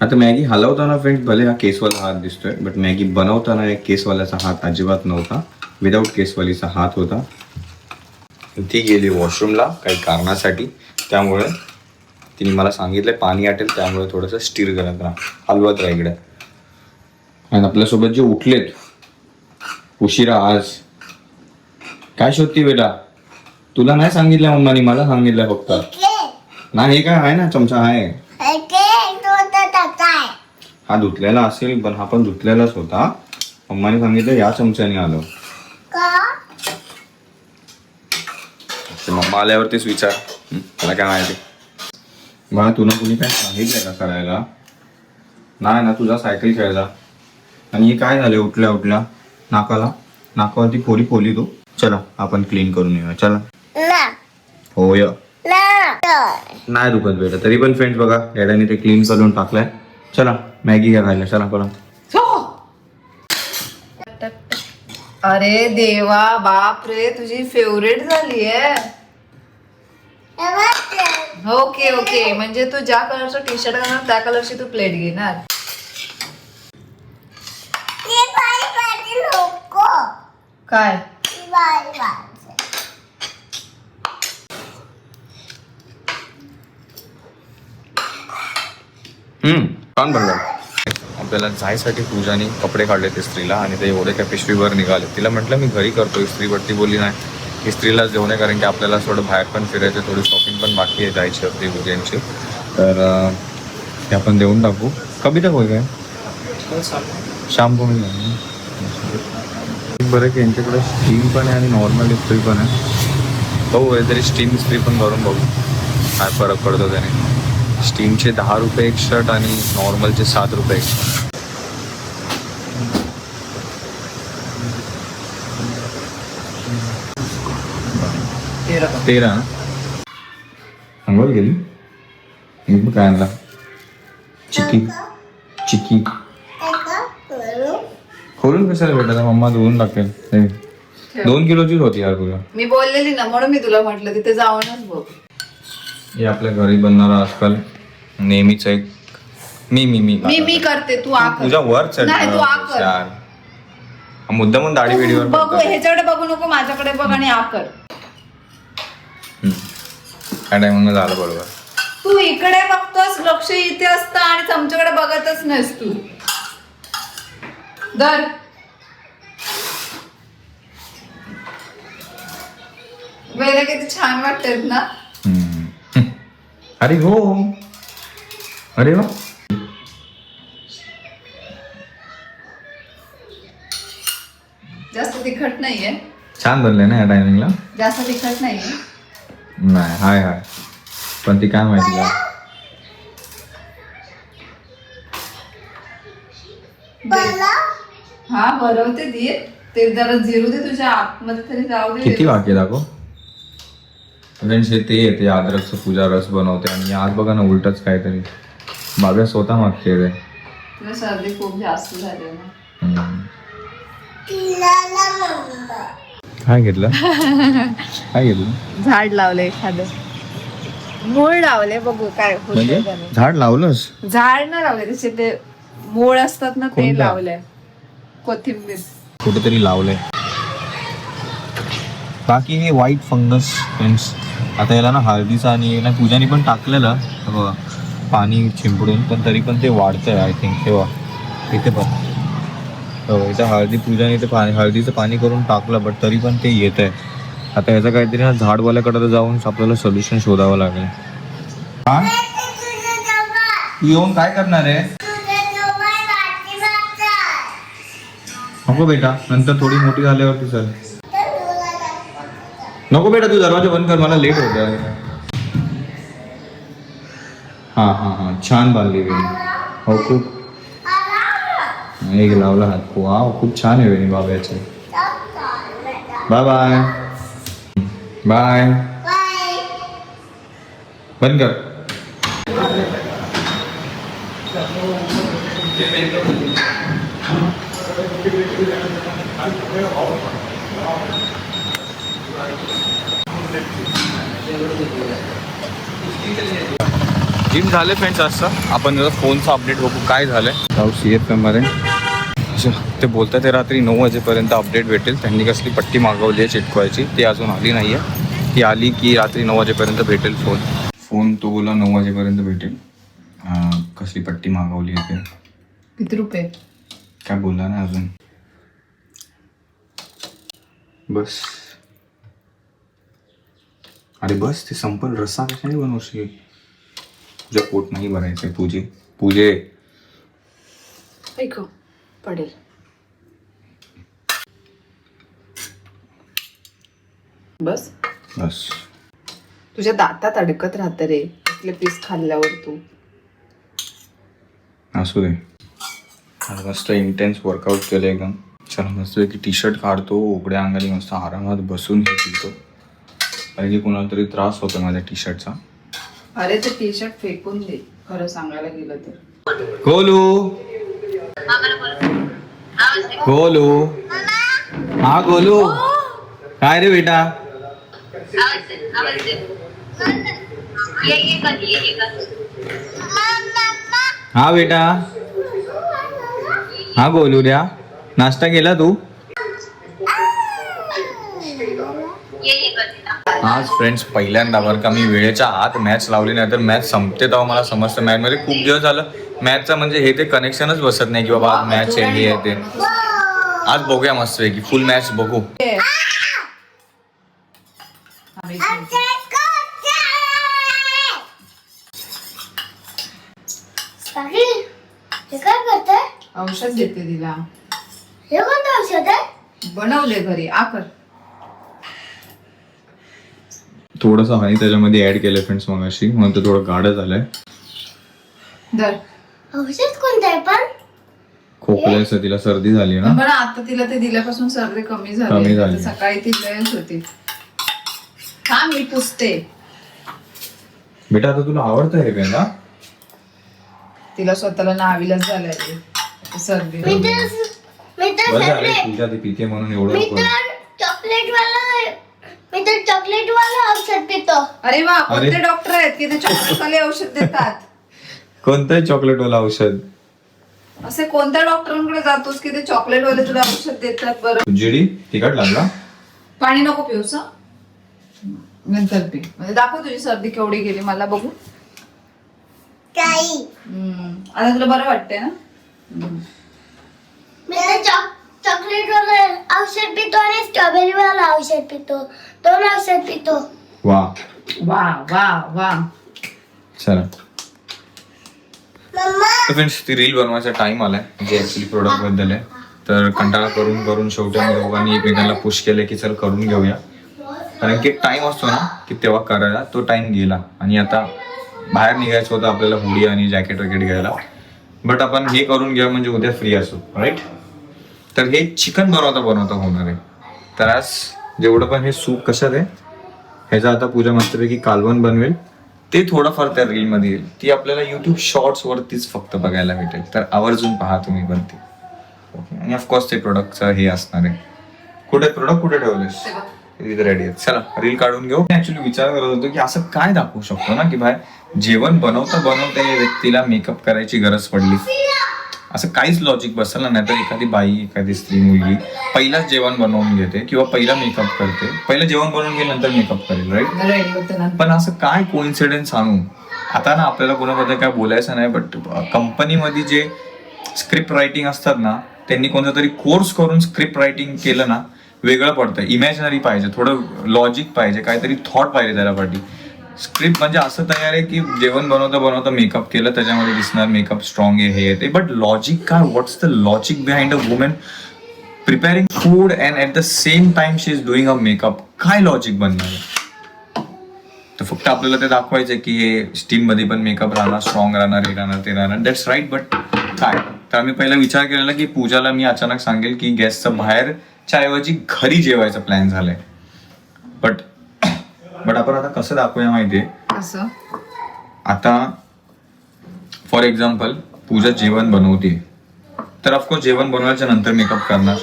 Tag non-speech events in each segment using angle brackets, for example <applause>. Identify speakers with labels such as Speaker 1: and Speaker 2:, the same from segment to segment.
Speaker 1: आता Maggi हलवताना friends भले हा केसवाला हात दिसतोय बट मॅगी बनवताना एक केसवाल्याचा हात अजिबात नव्हता. विदाऊट केसवालीचा हात होता. ती गेली वॉशरूमला काही कारणासाठी. त्यामुळे तिने मला सांगितलं पाणी आटेल त्यामुळे थोडंसं स्टीर करत राहा. हलवत राहा इकडे. आणि आपल्यासोबत जे उठलेत उशिरा आज. काय शोधती बेटा? तुला नाही सांगितलं मम्मानी मला सांगितलं फक्त. नाही हे काय आहे ना चमचा आहे. हा धुतलेला असेल पण हा पण धुतलेलाच होता. मम्माने सांगितलं या चमच्याने आलो. मम्मा आल्यावरतीच विचार. हं, मला काय माहिती. मला तुला कुणी काय सांगितलंय का करायला? नाही ना तुझा सायकल खेळला. आणि हे काय झाले? उठल्या उठल्या. नाकाला? नाकावरती फोडी फोली तू चला आपण क्लीन करून येऊया. चला. होय. नाही दुखत बेटा तरी पण फ्रेंड्स बघा. डॅडाने ते क्लीन करून टाकलंय. चला मॅगी घ्या खायला चला बोला
Speaker 2: अरे देवा बाप रे तुझी फेवरेट झाली आहे ओके ओके म्हणजे तू ज्या कलरचं टी शर्ट घालणार त्या कलरची तू प्लेट घेणार. काय?
Speaker 1: हम्म. छान बनलं आपल्याला जायसाठी पूजाने कपडे काढले ते स्त्रीला आणि ते एवढे काय पिशवीवर निघाले. तिला म्हटलं मी घरी करतो इस्त्री बोलली नाही. स्त्रीला देऊ नये कारण की आपल्याला थोडं बाहेर पण फिरायचं थोडी शॉपिंग पण बाकी आहे जायची होती पूजेंची. तर ते आपण देऊन टाकू. कमी तक होईल काय शाम मी बरं की यांच्याकडे स्टीम पण आहे आणि नॉर्मल इस्त्री पण आहे. बघू तरी स्टीम इस्त्री पण करून बघू. काय फरक पडतो त्याने. स्टीमचे दहा रुपये एक शर्ट आणि नॉर्मलचे सात रुपये एक शर्ट. तेरा. अंघोळ गेली? मी काय आणला. चिकी. चिकी. खोलून कशाला भेटायला मम्मा धुवून लागेल दोन किलोचीच होती यार तुला.
Speaker 2: मी बोललेली ना म्हणून मी तुला म्हटलं तिथे जाऊनच बघ.
Speaker 1: हे आपल्या घरी बनणारा आजकाल. नेहमीच एक मी मी मी.
Speaker 2: मी मी करते तू आ कर.
Speaker 1: तुझ्या वर चढ.
Speaker 2: नाही तू आ कर.
Speaker 1: मुद्दा म्हणून दाढी व्हिडिओवर
Speaker 2: बघू ह्याच्याकडे बघू नको माझ्याकडे बघ आणि आ कर.
Speaker 1: काय टायमिंग झालं बरोबर.
Speaker 2: तू इकडे बघतोस लक्ष इथे असतं आणि चमच्याकडे बघतच नाहीस तू. दर वेळे किती छान वाटतात ना.
Speaker 1: अरे हो अरे वा
Speaker 2: जास्त तिखट नाहीये.
Speaker 1: छान बनलंय ना या टायमिंगला
Speaker 2: जास्त तिखट नाहीये.
Speaker 1: नाही हाय हाय. पण ती काय माहिती का?
Speaker 2: हा बरवते दे ते जरा जिरू दे तुझ्या आतमध्ये तरी जाऊ दे.
Speaker 1: किती वाक्य दाखव. फ्रेंड्स हे ते येते अद्रकचं पूजा रस बनवते आणि आज बघा ना उलटच काहीतरी. बाबा स्वतः मागते रे
Speaker 2: तुला सर्दी खूप जास्त झाली ना.
Speaker 1: काय घेतलं? काय घेतलं?
Speaker 2: झाड लावले एखादं. मूळ लावले बघू काय होतंय
Speaker 1: म्हणजे?
Speaker 2: त्याने.
Speaker 1: झाड लावलंस?
Speaker 2: झाड ना लावले त्याचे ते मूळ असतात ना ते
Speaker 1: कोणतं?
Speaker 2: लावले कोथिंबीर.
Speaker 1: कुठेतरी लावलंय. बाकी हे व्हाईट फंगस फ्रेंड्स आता याला ना हळदीचा आणि ना पूजाने पण टाकलेलं. बघा पाणी चिंपडून पण तरी पण ते वाढतंय आय थिंक तेव्हा इथे पण हो इथं हळदी पूजाने ते पाणी हळदीचं पाणी करून टाकलं बट तरी पण ते येत आहे आता याचं काहीतरी ना झाडवाल्याकडं जाऊन आपल्याला सोल्युशन शोधावं लागेल. हा? येऊन काय करणार आहे? नको बेटा नंतर थोडी मोठी झाल्यावरती सर नको बेटा तू दरवाजा बंद कर मला लेट होत आहे हा हा हा छान बांधली वेणी. हो खूप. एक लावला हात. वा खूप छान आहे वेणी बाब्याचे. बाय बाय बाय बंद कर. जिम झाले फ्रेंड्स असं आपण जरा फोनचा अपडेट बघू काय झालंय. जाऊ सी एफ एममध्ये अच्छा, ते बोलतात ते रात्री नऊ वाजेपर्यंत अपडेट भेटेल. त्यांनी कसली पट्टी मागवली आहे चिटकवायची ती अजून आली नाही आहे ती आली की रात्री नऊ वाजेपर्यंत भेटेल फोन. फोन तो बोला नऊ वाजेपर्यंत भेटेल. कसली पट्टी मागवली आहे ते?
Speaker 2: किती रुपये?
Speaker 1: काय बोलला ना अजून? बस. अरे बस ते संपल. रस्सा कशाने बनवशी तुझ्या पोट नाही भरायचंय. पूजे पूजे.
Speaker 2: ऐक पडेल. बस.
Speaker 1: बस.
Speaker 2: तुझ्या दातात अडकत राहत रे. असले पीस खाल्ल्यावर तू.
Speaker 1: असू दे. आज मस्त इंटेन्स वर्कआउट केलं एकदम चला मस्त की टी शर्ट काढतो उघड्या अंगाने मस्त आरामात बसून हे शिकतो कारण की कुणाला तरी त्रास होतो माझ्या टी शर्टचा
Speaker 2: अरे ते टी शर्ट फेकून दे. खरं सांगायला गेलं तर.
Speaker 1: गोलू. गोलू. हा गोलू. काय रे बेटा? हा बेटा. हा गोलू द्या. नाश्ता केला तू? आज फ्रेंड्स पहिल्यांदा बरं का मी वेळेच्या आत मॅच लावली नाही तर मॅच संपते तेव्हा मला समजतं मॅच मध्ये खूप दिवस झालं. मॅचचं म्हणजे हे ते कनेक्शनच बसत नाही की बाबा आज मॅच आहे हे आहे ते. आज बघूया मस्त की फुल मॅच बघू
Speaker 2: औषध देते तिला
Speaker 3: हे कोणतं औषध आहे?
Speaker 2: बनवले घरी आकर.
Speaker 1: थोडंसं हनी त्याच्यामध्ये ऍड केलं फ्रेंड्स मग अशी म्हणून ते थोडं गाढं झालंय.
Speaker 2: दर
Speaker 3: औषध कोणतं आहे पण?
Speaker 1: खोकल्याचं तिला सर्दी झाली ना?
Speaker 2: पण आता तिला ते दिल्यापासून सर्दी कमी
Speaker 1: कमी
Speaker 2: झाली
Speaker 1: झाली.
Speaker 2: आता सकाळी ती लयच होती. हा मी पुसते.
Speaker 1: बेटा आता तुला आवडतं हे पेन
Speaker 2: तिला स्वतःला नावीलाच झालंय ते. सर्दी
Speaker 3: मी तर मी तर
Speaker 1: बरं झालं तुझ्या ती पिते म्हणून एवढं
Speaker 3: मी
Speaker 1: पण.
Speaker 3: तर चॉकलेट वाला मी तर चॉकलेट वाला औषध पितो.
Speaker 2: अरे वा. कोणते डॉक्टर आहेत की ते चॉकलेट वाले औषध देतात?
Speaker 1: कोणतंही चॉकलेट वाला औषध.
Speaker 2: असे कोणत्या डॉक्टरांकडे जातोस की ते चॉकलेट वाले तुला औषध देतात? बरं.
Speaker 1: जिडी तिखट लागला
Speaker 2: पाणी नको पिऊस हं? नंतर पी. म्हणजे दाखव तुझी सर्दी केवढी गेली मला बघू.
Speaker 3: काही.
Speaker 2: हम्म. आता तुला बरं वाटतंय ना?
Speaker 3: चॉक पितो आणि स्ट्रॉबेरी वाला औषध पितो दोन औषध पितो
Speaker 1: वा
Speaker 2: वा वा वा
Speaker 1: चला
Speaker 3: मम्मा
Speaker 1: तर फ्रेंड्स ती रील बनवायचा टाइम आलाय. जे ऍक्च्युली प्रोडक्टबद्दल आहे. तर कंटाळा करून करून शेवटी आम्ही दोघांनी एकमेकांना पुश केलं की चल करून घेऊया. कारण की टाइम असतो ना की तेव्हा करायला तो टाइम गेला. आणि आता बाहेर निघायचं होतं आपल्याला हुडी आणि जॅकेट वगैरे घ्यायला. बट आपण हे करून घ्या म्हणजे उद्या फ्री असू राईट तर हे चिकन बनवता बनवता होणार आहे. तर आज जेवढं पण हे सूप कशात आहे ह्याचा आता पूजा मस्तपैकी कालवण बनवेल. ते थोडंफार त्या रीलमध्ये येईल. ती आपल्याला युट्यूब शॉर्ट्स वरतीच फक्त बघायला भेटेल. तर आवर्जून पहा तुम्ही पण ते. ओके आणि ऑफकोर्स ते प्रोडक्टचं हे असणार आहे. कुठे प्रोडक्ट कुठे ठेवलेस? इथे रेडी आहेत. चला रील काढून घेऊ. ऍक्च्युली विचार करत होतो की असं काय दाखवू शकतो ना की भाई जेवण बनवता बनवता या व्यक्तीला मेकअप करायची गरज पडली. असं काहीच लॉजिक बसेल ना नाहीतर एखादी बाई एखादी स्त्री मुलगी पहिलाच जेवण बनवून घेते किंवा पहिला मेकअप करते. पहिलं जेवण बनवून घेईल नंतर मेकअप करेल राईट पण असं काय कोइन्सिडेन्स आणू? आता ना आपल्याला कोणाबद्दल काय बोलायचं नाही बट कंपनीमध्ये जे स्क्रिप्ट रायटिंग असतात ना त्यांनी कोणता तरी कोर्स करून स्क्रिप्ट रायटिंग केलं ना वेगळं पडतं इमॅजिनरी पाहिजे थोडं लॉजिक पाहिजे काहीतरी थॉट पाहिजे त्याला पाठी. स्क्रिप्ट म्हणजे असं तयार आहे की जेवण बनवता बनवता मेकअप केलं त्याच्यामध्ये दिसणार मेकअप स्ट्रॉंग आहे हे ते बट लॉजिक काय? What's the logic behind a women preparing food and at the same time she is doing a makeup काय लॉजिक बनणार तर फक्त आपल्याला ते दाखवायचं की हे स्टीममध्ये पण मेकअप राहणार स्ट्रॉंग राहणार हे राहणार ते राहणार. दॅट्स राईट बट काय? तर आम्ही पहिला विचार केलेला की पूजाला मी अचानक सांगेल की गॅसचं बाहेरच्या ऐवजी घरी जेवायचा प्लॅन झालाय. बट बट आपण आता कसं दाखवूया माहितीये?
Speaker 2: असं.
Speaker 1: आता फॉर एक्झाम्पल पूजा जेवण बनवते तर ऑफकोर्स जेवण बनवायच्या नंतर मेकअप करणार.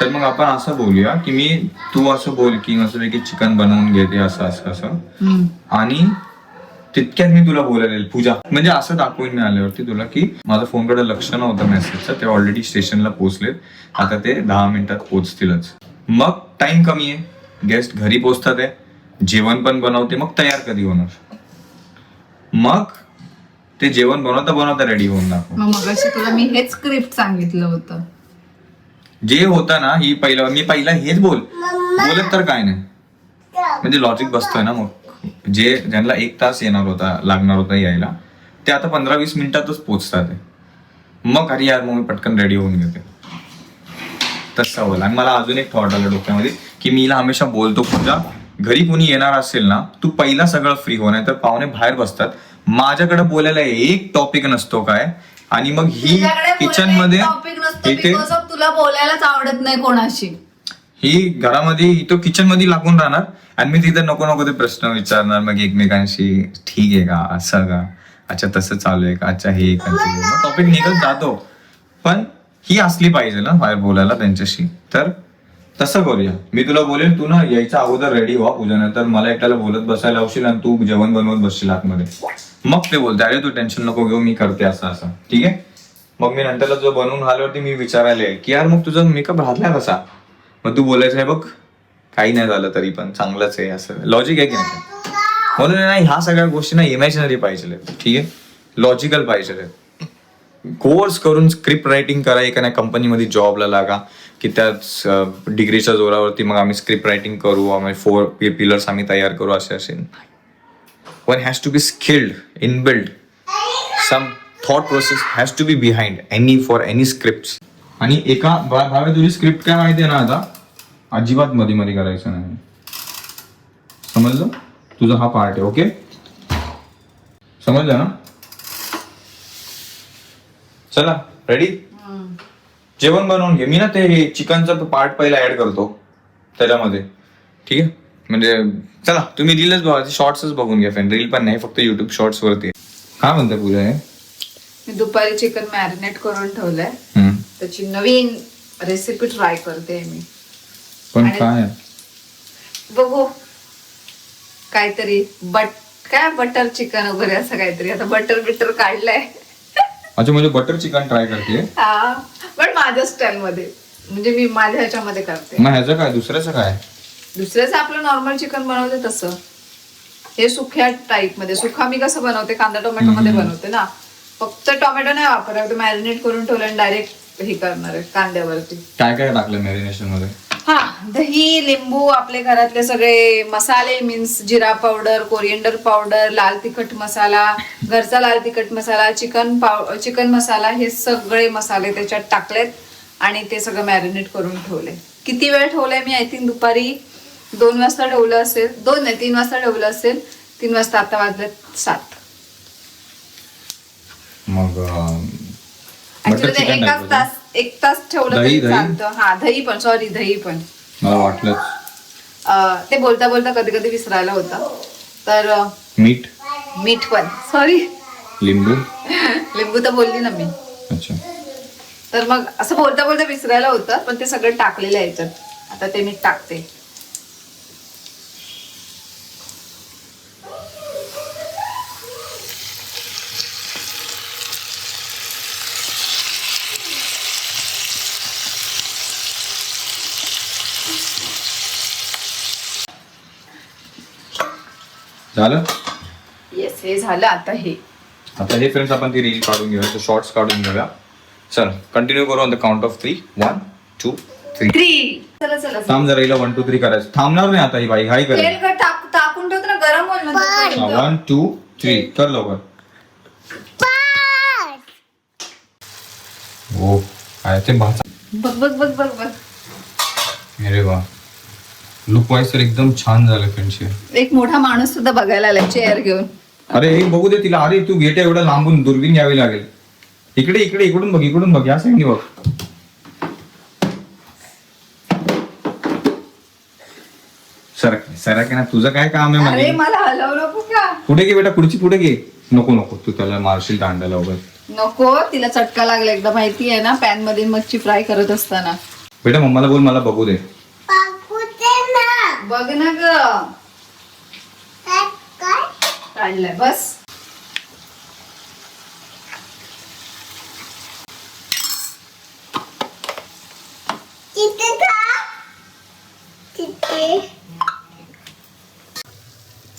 Speaker 1: तर मग आपण असं बोलूया की मी तू असं बोल की मस्तपैकी चिकन बनवून घेते असं असं असं. आणि तितक्यात मी तुला बोलायला पूजा. म्हणजे असं दाखवून मी आल्यावरती तुला की माझं फोनकडे लक्ष नव्हतं मेसेजचं ते ऑलरेडी स्टेशनला पोहोचलेत. आता ते दहा मिनिटात पोहोचतीलच. मग टाइम कमी आहे. गेस्ट घरी पोहोचतात आहे. जेवण पण बनवते मग तयार कधी होणार? मग ते जेवण बनवता बनवता रेडी होऊन दाखव
Speaker 2: मग मगाशी तुला मी हेच स्क्रिप्ट सांगितलं होतं.
Speaker 1: जे होतं ना ही पहिलं मी पहिला हेच बोल बोलत तर काय नाही. म्हणजे लॉजिक बसतोय ना मग. जे ज्यांना एक तास येणार होता लागणार होता यायला ते आता पंधरा वीस मिनिटातच पोचतात. मग अरे यार मग मी पटकन रेडी होऊन घेते. तसं होईल. आणि मला अजून एक थॉट आलं डोक्यामध्ये की मी हिला हमेशा बोलतो पूजा घरी कोणी येणार असेल ना तू पहिला सगळं फ्री हो नाही तर पाहुणे बाहेर बसतात. माझ्याकडे बोलायला एक टॉपिक नसतो काय? आणि मग ही किचनमध्ये इथे
Speaker 2: तुला बोलायलाच आवडत नाही कोणाशी.
Speaker 1: ही घरामध्ये इथं किचनमध्ये लागून राहणार. आणि मी तिथे नको नको ते प्रश्न विचारणार मग एकमेकांशी ठीक आहे का? असं का? अच्छा तसं चालू आहे का? अच्छा हे टॉपिक निघत जातो. पण ही असली पाहिजे ना बाहेर बोलायला त्यांच्याशी. तर तसं करूया. मी तुला बोलेन तू ना यायच्या अगोदर रेडी व्हा पूजा तर मला एकट्याला बोलत बसायला लावशील आणि तू जेवण बनवत बसशील आतमध्ये. मग ते बोलते अरे तू टेन्शन नको घेऊ मी करते असं असं. ठीक आहे? मग मी नंतरला जो बनवून आल्यावरती मी विचारायला की यार मग तुझा मेकअप राहतलाय कसा? मग तू बोलायचं आहे बघ काही नाही झालं तरी पण चांगलंच आहे असं. लॉजिक आहे की नाही? म्हणून नाही ह्या सगळ्या गोष्टी ना इमॅजिनरी पाहिजे ठीक आहे? लॉजिकल पाहिजे कोर्स करून स्क्रिप्ट रायटिंग करा एका नाही कंपनीमध्ये जॉबला लागा. की त्याच डिग्रीच्या जोरावरती मग आम्ही स्क्रिप्ट रायटिंग करू आम्ही फोर पिलर्स आम्ही तयार करू असे असे. One has to be skilled in build some thought process has to be behind any for any script आणि एका भावे तुझी स्क्रिप्ट काय माहिती आहे ना आता? अजिबात मध्ये मध्ये करायचं नाही. समजलं? तुझा हा पार्ट आहे ओके समजलं ना? चला रेडी जेवण बनवून घे. मी ना ते चिकनचा पार्ट पहिला ऍड करतो त्याच्यामध्ये. ठीक आहे? म्हणजे चला तुम्ही रीलच बघा. शॉर्ट्सच बघून घ्या फ्रेंड रील पण नाही फक्त युट्यूब शॉर्ट्स वरती. काय म्हणते पूजा हे?
Speaker 2: मी दुपारी चिकन मॅरिनेट करून ठेवलंय. त्याची नवीन रेसिपी ट्राय करते मी.
Speaker 1: पण काय?
Speaker 2: बघू. काहीतरी बट काय बटर चिकन वगैरे असं काहीतरी. आता बटर बिटर काढलंय.
Speaker 1: अच्छा म्हणजे बटर चिकन ट्राय करते
Speaker 2: हा. पण माझ्या स्टाईल मध्ये म्हणजे मी माझ्या ह्याच्यामध्ये करते.
Speaker 1: मग ह्याचं काय? दुसऱ्याचं काय?
Speaker 2: दुसऱ्याच आपलं नॉर्मल चिकन बनवते तसं. हे सुख्या टाईपमध्ये. सुखा मी कसं बनवते? कांदा टोमॅटो मध्ये बनवते ना. फक्त टोमॅटो नाही वापरत. मॅरिनेट करून ठेवलं आणि डायरेक्ट हे करणार आहे कांद्यावरती.
Speaker 1: काय काय टाकलं मॅरिनेशनमध्ये?
Speaker 2: हा दही लिंबू आपले घरातले सगळे मसाले means jeera powder coriander powder लाल तिखट मसाला घरचा लाल तिखट मसाला चिकन पाव चिकन मसाला हे सगळे मसाले त्याच्यात टाकलेत आणि ते सगळं मॅरिनेट करून ठेवले. किती वेळ ठेवलंय मी आय थिंक दुपारी दोन वाजता ठेवलं असेल दोन नाही तीन वाजता ठेवलं असेल तीन वाजता आता वाजलेत सात.
Speaker 1: मग
Speaker 2: एकाच तास एक तास ठेवलं
Speaker 1: दही,
Speaker 2: तरी
Speaker 1: दही?
Speaker 2: चालतं. हा दही पण सॉरी दही पण.
Speaker 1: मला वाटलं
Speaker 2: अं, ते बोलता बोलता कधी कधी विसरायला होतं. तर अं,
Speaker 1: मीठ?
Speaker 2: मीठ पण. सॉरी
Speaker 1: लिंबू? <laughs>
Speaker 2: लिंबू तर बोलली ना मी.
Speaker 1: अच्छा.
Speaker 2: तर मग असं बोलता बोलता विसरायला होतं पण ते सगळं टाकलेलं आहे याच्यात. आता ते मीठ टाकते.
Speaker 1: झालं?
Speaker 2: येस हे झालं. आता हे.
Speaker 1: आता हे फ्रेंड्स आपण ती रील काढून घेऊया. शॉर्ट्स काढून घेऊया. चल कंटिन्यू करू on the count of three one two three
Speaker 2: three चला चला
Speaker 1: थांब जरा हिला वन टू थ्री करायचं. थांबणार नाही आता ही बाई. हाय
Speaker 2: तेल
Speaker 1: करेल
Speaker 2: का टाक टाकून ठेवतो ना गरम होईल.
Speaker 1: वन टू थ्री कर लवकर. हो काय ते भाचा.
Speaker 2: बघ बघ बघ बघ बघ.
Speaker 1: अरे वा. लुक वाईज तर एकदम छान झालं फ्रेंडशी
Speaker 2: एक मोठा माणूस सुद्धा बघायला आलाय चेअर घेऊन.
Speaker 1: अरे हे बघू दे तिला. अरे तू गेट एवढं लांबून दुर्बीन घ्यावी लागेल. इकडे इकडे इकडून बघ इकडून बघ या साईडनी बघ. सरक सरक ना तुझं काय काम आहे
Speaker 2: अरे मला हलव नको का?
Speaker 1: पुढे घे बेटा पुढची पुढे घे. नको नको. तू त्याला मारशील दांडाला वगैरे.
Speaker 2: नको तिला चटका लागला. एकदा माहिती आहे ना पॅनमध्ये मच्छी फ्राय करत असताना.
Speaker 1: बेटा मम्माला बोल मला बघू दे.
Speaker 2: बघ ना ग. काढलाय बस.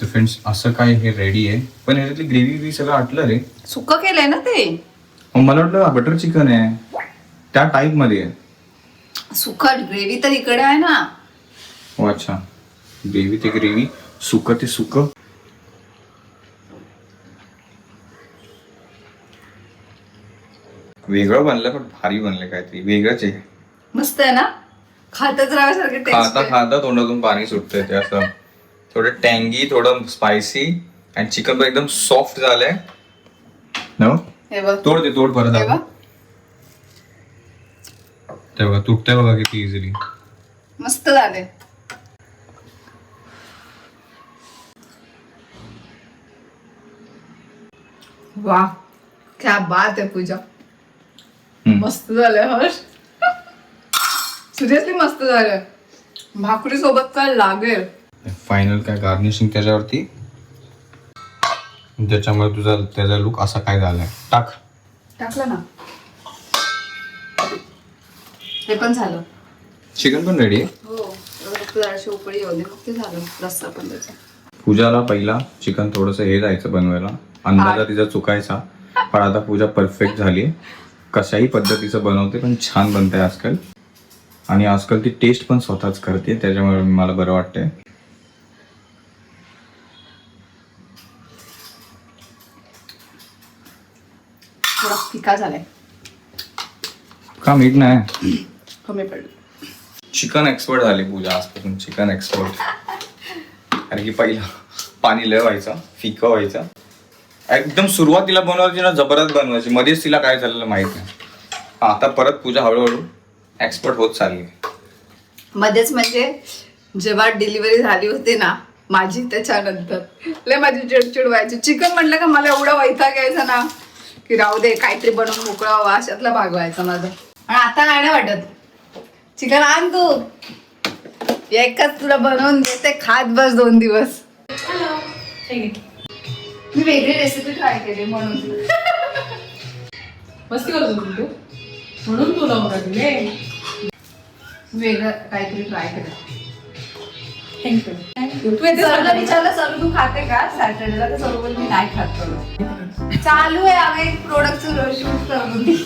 Speaker 1: तर फ्रेंड्स असं काय हे रेडी आहे? पण ह्याच्यातली ग्रेव्ही बी सगळं आटलं रे.
Speaker 2: सुक्क केलंय ना ते?
Speaker 1: मग मला वाटलं बटर चिकन आहे. त्या टाईपमध्ये आहे.
Speaker 2: सुकट ग्रेव्ही तर इकडे आहे ना.
Speaker 1: हो अच्छा. ग्रेव्ही ते ग्रेव्ही सुक ते सुक. वेगळं बनलं पण भारी बनलं काहीतरी. वेगळंच आहे.
Speaker 2: मस्त आहे ना? खातच राहायसारखं
Speaker 1: खाता खाता तोंडातून पाणी सुटतंय ते असं. थोडं टँगी थोडं स्पायसी आणि चिकन पण एकदम सॉफ्ट झालंय. तोड ते तोड परत
Speaker 2: हे बघ.
Speaker 1: आपण. ते बघा तुटतंय बघा किती इझिली
Speaker 2: मस्त झाले वा क्या बात आहे पूजा. मस्त झालंय हर्ष. सिरियसली मस्त झालंय. भाकरी सोबत काय लागेल?
Speaker 1: फायनल काय गार्निशिंग त्याच्यावरती? त्याच्यामुळे तुझा त्याचा लुक असा काय झालाय? टाक.
Speaker 2: टाकलं ना. हे पण झालं.
Speaker 1: चिकन पण रेडी आहे?
Speaker 2: हो एवढं फक्त जराशी उकळी येऊ दे मग ते झालं रस्सा पण त्याचा.
Speaker 1: पूजाला पहिला चिकन थोडस हे जायचं बनवायला. अंदाजा तिचा चुकायचा पण आता पूजा परफेक्ट झाली. कशाही पद्धतीचं बनवते पण छान बनते आजकाल. आणि आजकाल ती टेस्ट पण स्वतःच करते त्याच्यामुळे मला बरं वाटतंय.
Speaker 2: थोडा फिका झालाय.
Speaker 1: का मीठ नाही?
Speaker 2: कमी पडलं.
Speaker 1: चिकन एक्सपर्ट झाली पूजा आजपासून चिकन एक्सपर्ट कारण की पहिला पाणी लय व्हायचं फिकं व्हायचं. एकदम सुरुवातीला बनवायची ना जबरदस्त बनवायची. मध्येच तिला काय झालेलं माहीत नाही. आता परत पूजा हळूहळू एक्सपर्ट होत चालली.
Speaker 2: मध्येच म्हणजे जेव्हा डिलिव्हरी झाली होती ना माझी त्याच्यानंतर. लय माझी चिडचिड व्हायची. चिकन म्हटलं का मला एवढा वैताग यायचा ना की राहू दे काहीतरी बनवून मोकळा व्हावा अशातला भाग व्हायचा माझा. आणि आता नाही ना वाटत. चिकन आण तू. एकच तुला बनवून देते खात बस दोन दिवस. मी वेगळी रेसिपी ट्राय केली म्हणून.
Speaker 4: मस्ती करत होती तू? म्हणून तुला ओरडले
Speaker 2: वेगळं काहीतरी ट्राय केलं.
Speaker 4: थँक्यू थँक्यू तू
Speaker 2: सरला विचारलं सर तू खाते का? सॅटर्डेला तर सर मी नाही खात. चालू आहे आम्ही एक प्रोडक्टचं शूट होती